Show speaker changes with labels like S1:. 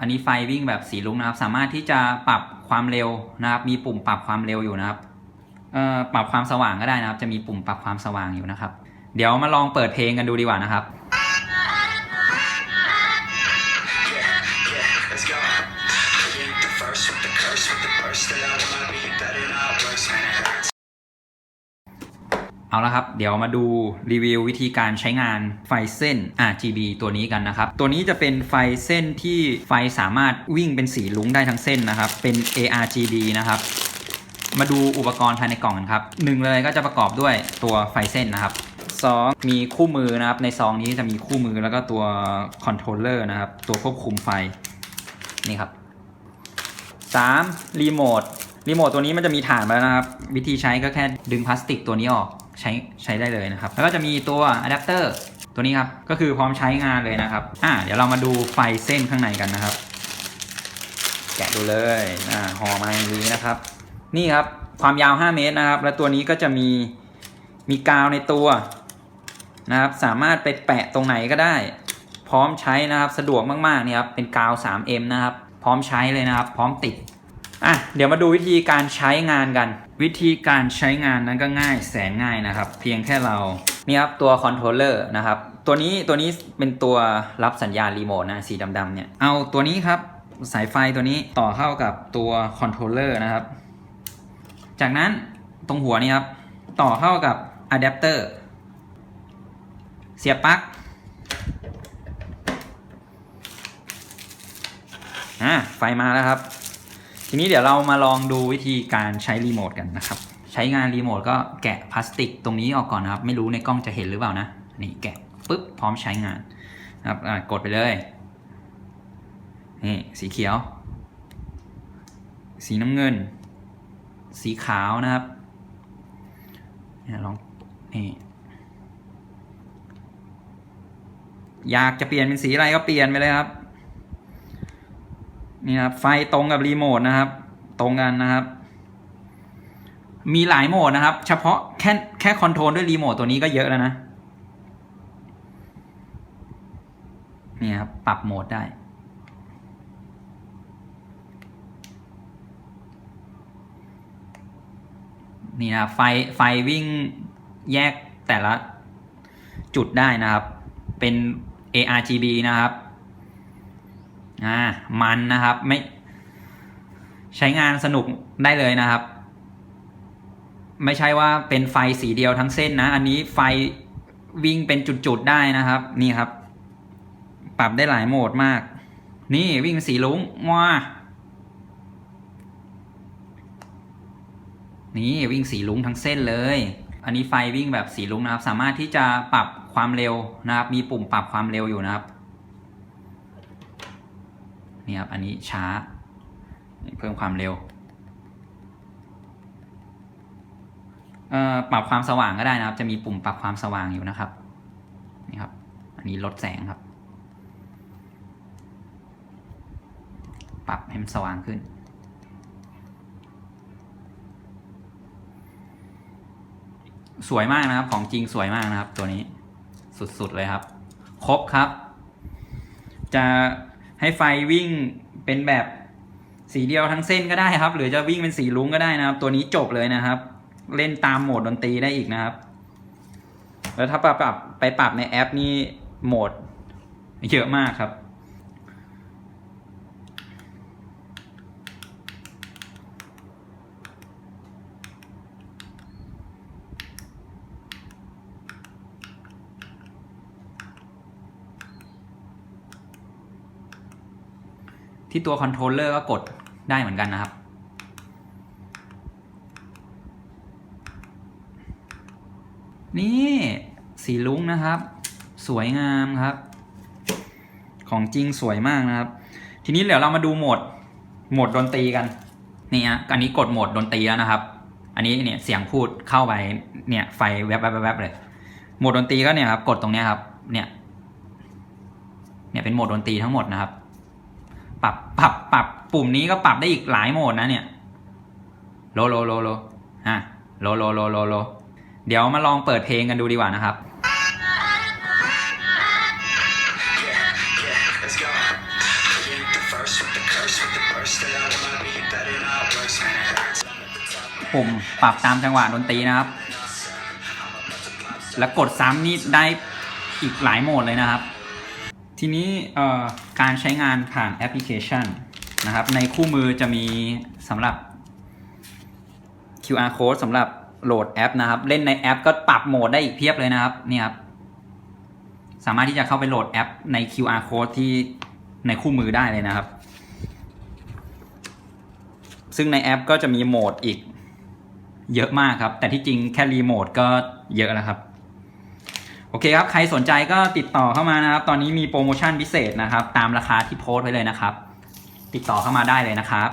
S1: อันนี้ไฟวิ่งแบบสีลุ้งนะครับ สามารถที่จะปรับความเร็วนะครับ มีปุ่มปรับความเร็วอยู่นะครับปรับความสว่างก็ได้นะครับ จะมีปุ่มปรับความสว่างอยู่นะครับ เดี๋ยวมาลองเปิดเพลงกันดูดีกว่านะครับ เอาละครับ เดี๋ยวมาดูรีวิววิธีการใช้งานไฟเส้น RGB ตัวนี้กันนะครับ ตัวนี้จะเป็นไฟเส้นที่ไฟสามารถวิ่งเป็นสีลุ้งได้ทั้งเส้นนะครับ เป็น ARGB นะครับ มาดูอุปกรณ์ภายในกล่องกันครับหนึ่งเลยก็จะประกอบด้วยตัวไฟเส้นนะครับสองมีคู่มือนะครับ ในซองนี้จะมีคู่มือแล้วก็ตัวคอนโทรลเลอร์นะครับ ตัวควบคุมไฟ นี่ครับสามรีโมทรีโมทตัวนี้มันจะมีฐานมาแล้วนะครับ วิธีใช้ก็แค่ดึงพลาสติกตัวนี้ออก ใช้ใช้ได้เลยนะครับ แล้วก็จะมีตัวอะแดปเตอร์ตัวนี้ครับ ก็คือพร้อมใช้งานเลยนะครับอ่าเดี๋ยวเรามาดูไฟเส้นข้างในกันนะครับ แกะดูเลยอ่าห่อมาอย่างนี้นะครับ นี่ครับความยาว 5 เมตรนะครับ และตัวนี้ก็จะมีมีกาวในตัวนะครับ สามารถไปแปะตรงไหนก็ได้ พร้อมใช้นะครับ สะดวกมากๆเนี่ยครับ เป็นกาว 3M นะครับ พร้อมใช้เลยนะครับ พร้อมติด อะเดี๋ยวมาดูวิธีการใช้งานกัน วิธีการใช้งานนั้นก็ง่ายแสนง่ายนะครับ เพียงแค่เรานี่ครับตัวคอนโทรลเลอร์นะครับ ตัวนี้ตัวนี้เป็นตัวรับสัญญาณรีโมทนะสีดำๆเนี่ย เอาตัวนี้ครับสายไฟตัวนี้ต่อเข้ากับตัวคอนโทรลเลอร์นะครับ จากนั้นตรงหัวนี้ครับ ต่อเข้ากับอะแดปเตอร์เสียบปลั๊กอะไฟมาแล้วครับ ทีนี้เดี๋ยวเรามาลองดูวิธีการใช้รีโมทกันนะครับ ใช้งานรีโมทก็แกะพลาสติกตรงนี้ออกก่อนนะครับ ไม่รู้ในกล้องจะเห็นหรือเปล่านะ นี่แกะปุ๊บพร้อมใช้งานนะครับกดไปเลยนี่สีเขียว สีน้ำเงิน สีขาวนะครับเนี่ยลองนี่อยากจะเปลี่ยนเป็นสีอะไรก็เปลี่ยนไปเลยครับ นี่นะครับไฟตรงกับรีโมทนะครับ ตรงกันนะครับ มีหลายโหมดนะครับ เฉพาะแค่แค่คอนโทรลด้วยรีโมทตัวนี้ก็เยอะแล้วนะนี่ครับปรับโหมดได้นี่นะไฟไฟวิ่งแยกแต่ละจุดได้นะครับ เป็น ARGB นะครับ อ่ามันนะครับไม่ ใช้งานสนุกได้เลยนะครับ ไม่ใช่ว่าเป็นไฟสีเดียวทั้งเส้นนะ อันนี้ไฟวิ่งเป็นจุดๆได้นะครับ นี่ครับ ปรับได้หลายโหมดมาก นี่วิ่งสีลุ้งว้านี่วิ่งสีลุ้งทั้งเส้นเลย อันนี้ไฟวิ่งแบบสีลุ้งนะครับ สามารถที่จะปรับความเร็วนะครับ มีปุ่มปรับความเร็วอยู่นะครับ นี่ครับ อันนี้ช้า เพิ่มความเร็วปรับความสว่างก็ได้นะครับ จะมีปุ่มปรับความสว่างอยู่นะครับ นี่ครับ อันนี้ลดแสงครับ ปรับให้มันสว่างขึ้น สวยมากนะครับ ของจริงสวยมากนะครับ ตัวนี้ สุดๆเลยครับ ครบครับ จะ ให้ไฟวิ่งเป็นแบบสีเดียวทั้งเส้นก็ได้ครับ หรือจะวิ่งเป็นสีลุ้งก็ได้นะครับ ตัวนี้จบเลยนะครับ เล่นตามโหมดดนตรีได้อีกนะครับ แล้วถ้าปรับไปปรับในแอปนี่โหมดเยอะมากครับ ที่ตัวคอนโทรลเลอร์ก็กดได้เหมือนกันนะครับ นี่สีลุ้งนะครับ สวยงามครับ ของจริงสวยมากนะครับ ทีนี้เดี๋ยวเรามาดูโหมดโหมดดนตรีกันนี่ฮะอันนี้กดโหมดดนตรีแล้วนะครับ อันนี้เนี่ยเสียงพูดเข้าไปเนี่ยไฟแวบแวบแวบเลยโหมดดนตรีก็เนี่ยครับกดตรงนี้ครับเนี่ยเนี่ยเป็นโหมดดนตรีทั้งหมดนะครับ ปรับปรับปรับปุ่มนี้ก็ปรับได้อีกหลายโหมดนะเนี่ยโลโลโลโลฮะโลโลโลโลโลเดี๋ยวมาลองเปิดเพลงกันดูดีกว่านะครับปุ่มปรับตามจังหวะดนตรีนะครับ แล้วกดซ้ำนี่ได้อีกหลายโหมดเลยนะครับ ทีนี้การใช้งานผ่านแอปพลิเคชันนะครับ ในคู่มือจะมีสำหรับ QR code สำหรับโหลดแอปนะครับ เล่นในแอปก็ปรับโหมดได้อีกเพียบเลยนะครับนี่ครับสามารถที่จะเข้าไปโหลดแอปใน QR code ที่ในคู่มือได้เลยนะครับ ซึ่งในแอปก็จะมีโหมดอีกเยอะมากครับ แต่ที่จริงแค่รีโมทก็เยอะแล้วครับ โอเคครับ ใครสนใจก็ติดต่อเข้ามานะครับ ตอนนี้มีโปรโมชั่นพิเศษนะครับ ตามราคาที่โพสต์ไว้เลยนะครับ ติดต่อเข้ามาได้เลยนะครับ